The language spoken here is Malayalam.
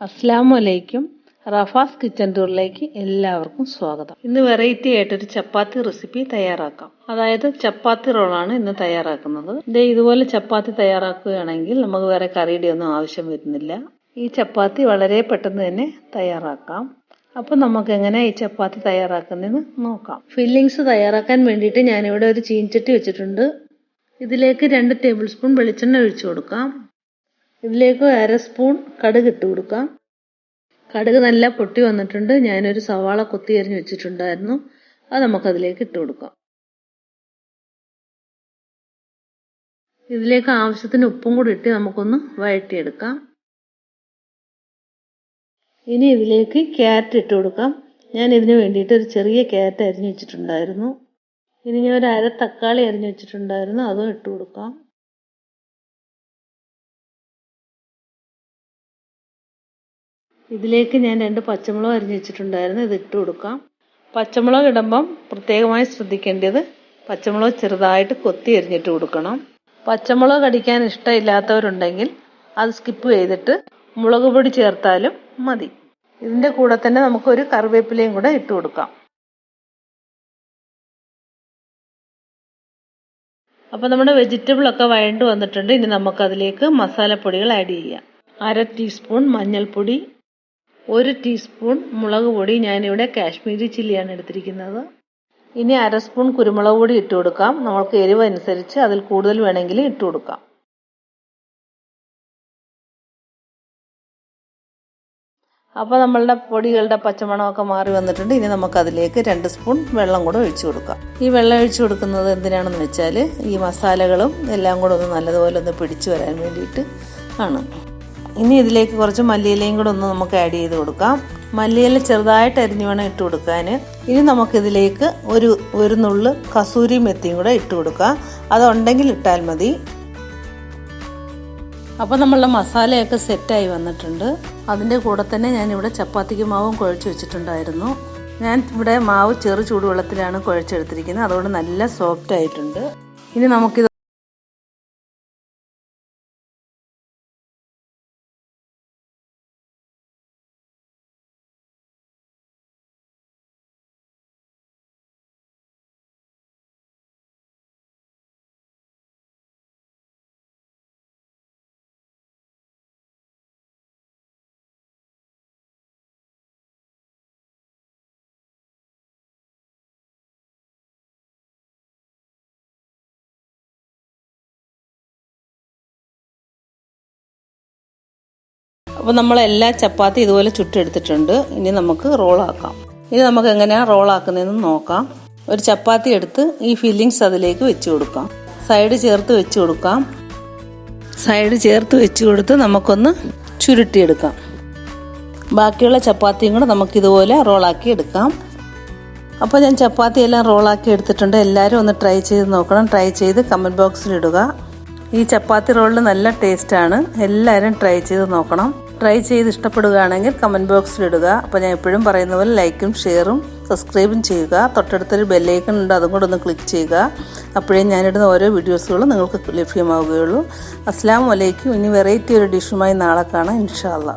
അസ്സാം വലൈക്കും റഫാസ് കിച്ചൻ ടൂറിലേക്ക് എല്ലാവർക്കും സ്വാഗതം. ഇന്ന് വെറൈറ്റി ആയിട്ടൊരു ചപ്പാത്തി റെസിപ്പി തയ്യാറാക്കാം. അതായത് ചപ്പാത്തി റോളാണ് ഇന്ന് തയ്യാറാക്കുന്നത്. ദേ ഇതുപോലെ ചപ്പാത്തി തയ്യാറാക്കുകയാണെങ്കിൽ നമുക്ക് വേറെ കറിയുടെ ഒന്നും ആവശ്യം വരുന്നില്ല. ഈ ചപ്പാത്തി വളരെ പെട്ടെന്ന് തന്നെ തയ്യാറാക്കാം. അപ്പോൾ നമുക്ക് എങ്ങനെ ഈ ചപ്പാത്തി തയ്യാറാക്കുന്നതെന്ന് നോക്കാം. ഫില്ലിങ്സ് തയ്യാറാക്കാൻ വേണ്ടിയിട്ട് ഞാനിവിടെ ഒരു ചീൻചട്ടി വെച്ചിട്ടുണ്ട്. ഇതിലേക്ക് രണ്ട് ടേബിൾ സ്പൂൺ വെളിച്ചെണ്ണ ഒഴിച്ചു കൊടുക്കാം. ഇതിലേക്ക് അര സ്പൂൺ കടുക് ഇട്ട് കൊടുക്കാം. കടുക് നല്ല പൊട്ടി വന്നിട്ടുണ്ട്. ഞാനൊരു സവാള കൊത്തി അരിഞ്ഞ് വെച്ചിട്ടുണ്ടായിരുന്നു. അത് നമുക്കതിലേക്ക് ഇട്ട് കൊടുക്കാം. ഇതിലേക്ക് ആവശ്യത്തിന് ഉപ്പും കൂടി ഇട്ട് നമുക്കൊന്ന് വഴറ്റിയെടുക്കാം. ഇനി ഇതിലേക്ക് ക്യാരറ്റ് ഇട്ട് കൊടുക്കാം. ഞാൻ ഇതിന് വേണ്ടിയിട്ട് ഒരു ചെറിയ ക്യാരറ്റ് അരിഞ്ഞു വെച്ചിട്ടുണ്ടായിരുന്നു. ഇനി ഞാൻ ഒരു അര തക്കാളി അരിഞ്ഞു വെച്ചിട്ടുണ്ടായിരുന്നു. അതും ഇട്ട് കൊടുക്കാം. ഇതിലേക്ക് ഞാൻ രണ്ട് പച്ചമുളക് അരിഞ്ഞ് വെച്ചിട്ടുണ്ടായിരുന്നു. ഇത് ഇട്ട് കൊടുക്കാം. പച്ചമുളക് ഇടുമ്പം പ്രത്യേകമായി ശ്രദ്ധിക്കേണ്ടത് പച്ചമുളക് ചെറുതായിട്ട് കൊത്തി അരിഞ്ഞിട്ട് കൊടുക്കണം. പച്ചമുളക് കടിക്കാൻ ഇഷ്ടമില്ലാത്തവരുണ്ടെങ്കിൽ അത് സ്കിപ്പ് ചെയ്തിട്ട് മുളക് പൊടി ചേർത്താലും മതി. ഇതിന്റെ കൂടെ തന്നെ നമുക്കൊരു കറിവേപ്പിലയും കൂടെ ഇട്ട് കൊടുക്കാം. അപ്പോൾ നമ്മുടെ വെജിറ്റബിൾ ഒക്കെ വഴണ്ട് വന്നിട്ടുണ്ട്. ഇനി നമുക്ക് അതിലേക്ക് മസാലപ്പൊടികൾ ആഡ് ചെയ്യാം. അര ടീസ്പൂൺ മഞ്ഞൾപ്പൊടി ഒരു ടീസ്പൂൺ മുളക് പൊടി ഞാനിവിടെ കാശ്മീരി ചില്ലിയാണ് എടുത്തിരിക്കുന്നത്. ഇനി അര സ്പൂൺ കുരുമുളക് പൊടി ഇട്ട് കൊടുക്കാം. നമ്മൾക്ക് എരിവ് അനുസരിച്ച് അതിൽ കൂടുതൽ വേണമെങ്കിൽ ഇട്ട് കൊടുക്കാം. അപ്പോൾ നമ്മളുടെ പൊടികളുടെ പച്ചമണമൊക്കെ മാറി വന്നിട്ടുണ്ട്. ഇനി നമുക്ക് അതിലേക്ക് രണ്ട് സ്പൂൺ വെള്ളം കൂടെ ഒഴിച്ചു കൊടുക്കാം. ഈ വെള്ളം ഒഴിച്ചു കൊടുക്കുന്നത് എന്തിനാണെന്ന് വെച്ചാൽ ഈ മസാലകളും എല്ലാം കൂടെ ഒന്ന് നല്ലതുപോലെ ഒന്ന് പിടിച്ചു വരാൻ വേണ്ടിയിട്ട് ആണ്. ഇനി ഇതിലേക്ക് കുറച്ച് മല്ലിയിലയും കൂടെ ഒന്ന് നമുക്ക് ആഡ് ചെയ്ത് കൊടുക്കാം. മല്ലിയില ചെറുതായിട്ട് അരിഞ്ഞു വേണം ഇട്ട് കൊടുക്കാൻ ഇനി നമുക്കിതിലേക്ക് ഒരു ഒരു നുള്ളു കസൂരി മെത്തിയും കൂടെ ഇട്ട് കൊടുക്കാം. അതുണ്ടെങ്കിൽ ഇട്ടാൽ മതി. അപ്പോൾ നമ്മളുടെ മസാലയൊക്കെ സെറ്റായി വന്നിട്ടുണ്ട്. അതിന്റെ കൂടെ തന്നെ ഞാനിവിടെ ചപ്പാത്തിക്ക് മാവും കുഴച്ച് വെച്ചിട്ടുണ്ടായിരുന്നു. ഞാൻ ഇവിടെ മാവ് ചെറു ചൂടുവെള്ളത്തിലാണ് കുഴച്ചെടുത്തിരിക്കുന്നത്. അതുകൊണ്ട് നല്ല സോഫ്റ്റ് ആയിട്ടുണ്ട്. ഇനി നമുക്കിത് അപ്പോൾ നമ്മൾ എല്ലാ ചപ്പാത്തി ഇതുപോലെ ചുട്ടെടുത്തിട്ടുണ്ട്. ഇനി നമുക്ക് റോളാക്കാം. ഇനി നമുക്ക് എങ്ങനെയാണ് റോളാക്കുന്നതെന്ന് നോക്കാം. ഒരു ചപ്പാത്തി എടുത്ത് ഈ ഫില്ലിങ്സ് അതിലേക്ക് വെച്ച് കൊടുക്കാം. സൈഡ് ചേർത്ത് വെച്ച് കൊടുക്കാം. സൈഡ് ചേർത്ത് വെച്ച് കൊടുത്ത് നമുക്കൊന്ന് ചുരുട്ടിയെടുക്കാം. ബാക്കിയുള്ള ചപ്പാത്തിയും കൂടെ നമുക്കിതുപോലെ റോളാക്കി എടുക്കാം. അപ്പോൾ ഞാൻ ചപ്പാത്തി എല്ലാം റോളാക്കി എടുത്തിട്ടുണ്ട്. എല്ലാവരും ഒന്ന് ട്രൈ ചെയ്ത് നോക്കണം. ട്രൈ ചെയ്ത് കമന്റ് ബോക്സിൽ ഇടുക. ഈ ചപ്പാത്തി റോളിന് നല്ല ടേസ്റ്റാണ് എല്ലാവരും ട്രൈ ചെയ്ത് നോക്കണം. ട്രൈ ചെയ്ത് ഇഷ്ടപ്പെടുകയാണെങ്കിൽ കമന്റ് ബോക്സിൽ ഇടുക. അപ്പോൾ ഞാൻ എപ്പോഴും പറയുന്ന പോലെ ലൈക്കും ഷെയറും സബ്സ്ക്രൈബും ചെയ്യുക. തൊട്ടടുത്തൊരു ബെല്ലൈക്കൺ ഉണ്ട് അതും കൂടെ ഒന്ന് ക്ലിക്ക് ചെയ്യുക. അപ്പോഴേ ഞാനിടുന്ന ഓരോ വീഡിയോസുകളും നിങ്ങൾക്ക് ലഭ്യമാവുകയുള്ളൂ. അസ്സാം വലൈക്കും ഇനി വെറൈറ്റി ഒരു ഡിഷുമായി നാളെ കാണാം ഇൻഷാല്ല